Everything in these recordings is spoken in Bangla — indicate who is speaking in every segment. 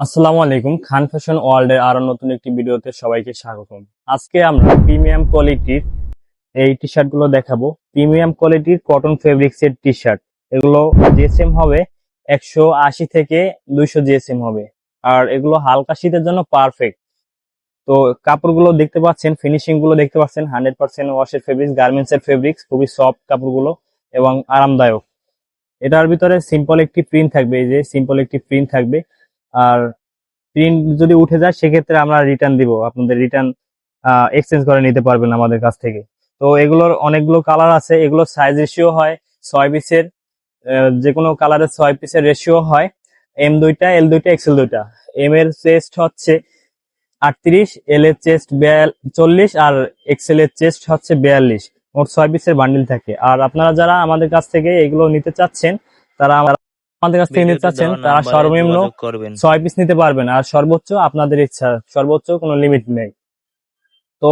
Speaker 1: আসসালামু আলাইকুম, খান ফ্যাশন ওয়ার্ল্ডের আরও নতুন একটি ভিডিওতে সবাইকে স্বাগতম। আজকে আমরা প্রিমিয়াম কোয়ালিটির এই টি শার্টগুলো দেখাবো। প্রিমিয়াম কোয়ালিটির কটন ফেব্রিক্স এর টি শার্ট এগুলো জিএসএম হবে, একশো আশি থেকে দুইশো জিএসএম হবে। আর এগুলো হালকা শীতের জন্য পারফেক্ট তো কাপড়গুলো দেখতে পাচ্ছেন ফিনিশিংগুলো দেখতে পাচ্ছেন, হান্ড্রেড পার্সেন্ট ওয়াশের ফেব্রিক্স গার্মেন্টস এর ফেব্রিক্স খুবই সফট কাপড়গুলো এবং আরামদায়ক। এটার ভিতরে সিম্পল একটি প্রিন্ট থাকবে, এই যে সিম্পল একটি প্রিন্ট থাকবে। আর প্রিন্ট যদি উঠে যায়, সেক্ষেত্রে আমরা রিটার্ন দিব। আপনাদের রিটার্ন এক্সচেঞ্জ করে নিতে পারবেন আমাদের কাছ থেকে। তো এগুলোর অনেকগুলো কালার আছে। এগুলোর সাইজ রেশিও হয় ছয় পিসের যে কোনো কালারের ছয় পিসের রেশিও হয়। এম দুইটা এল দুইটা এক্সেল দুইটা। এম এর চেস্ট হচ্ছে আটত্রিশ এল এর চেস্ট চল্লিশ আর এক্সেল এর চেস্ট হচ্ছে বিয়াল্লিশ। মোট ছয় পিসের বান্ডিল থাকে। আর আপনারা যারা আমাদের কাছ থেকে এগুলো নিতে চাচ্ছেন, তারা আমার- আমাদের কাছ থেকে নিতে চাচ্ছেন তারা সর্বনিম্ন ছয় পিস নিতে পারবেন আর সর্বোচ্চ আপনাদের ইচ্ছা সর্বোচ্চ কোনো লিমিট নেই। তো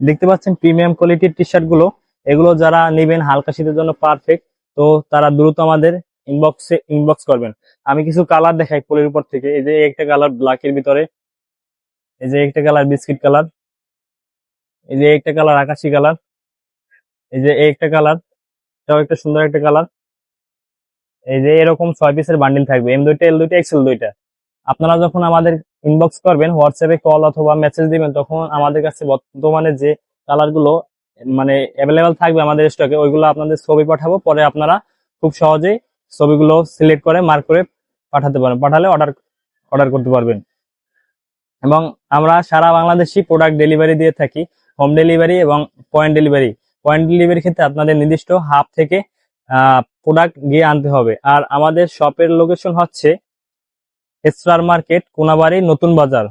Speaker 1: দেখতে পাচ্ছেন প্রিমিয়াম কোয়ালিটির টি শার্টগুলো এগুলো যারা নেবেন হালকা শীতের জন্য পারফেক্ট তো তারা দ্রুত আমাদের ইনবক্সে ইনবক্স করবেন। আমি কিছু কালার দেখাই পোলের উপর থেকে এই যে একটা কালার ব্ল্যাকের ভিতরে এই যে একটা কালার বিস্কিট কালার এই যে একটা কালার আকাশি কালার এই যে এই একটা কালার এটাও একটা সুন্দর একটা কালার এই যে এরকম ছয় পিসের বান্ডিল থাকবে এম দুইটা এল দুইটা এক্সেল দুইটা। আপনারা যখন আমাদের ইনবক্স করবেন হোয়াটসঅ্যাপে কল অথবা মেসেজ দিবেন, তখন আমাদের কাছে বর্তমানে যে কালারগুলো মানে অ্যাভেলেবেল থাকবে আমাদের স্টকে ওইগুলো আপনাদের ছবি পাঠাবো, পরে আপনারা খুব সহজেই ছবিগুলো সিলেক্ট করে মার্ক করে পাঠাতে পারেন, পাঠালে অর্ডার অর্ডার করতে পারবেন। এবং আমরা সারা বাংলাদেশি প্রোডাক্ট ডেলিভারি দিয়ে থাকি হোম ডেলিভারি এবং পয়েন্ট ডেলিভারি পয়েন্ট ডেলিভারি ক্ষেত্রে আপনাদের নির্দিষ্ট হাফ থেকে প্রোডাক্ট গিয়ে আনতে হবে। আর আমাদের শপের লোকেশন হচ্ছে এসরার মার্কেট কোনাবাড়ি, নতুন বাজার,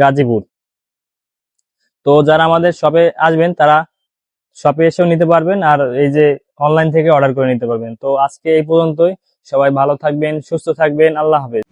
Speaker 1: গাজীপুর। তো যারা আমাদের শপে আসবেন, তারা শপে এসেও নিতে পারবেন আর এই যে অনলাইন থেকে অর্ডার করে নিতে পারবেন। তো আজকে এই পর্যন্তই। সবাই ভালো থাকবেন, সুস্থ থাকবেন। আল্লাহ হাফেজ।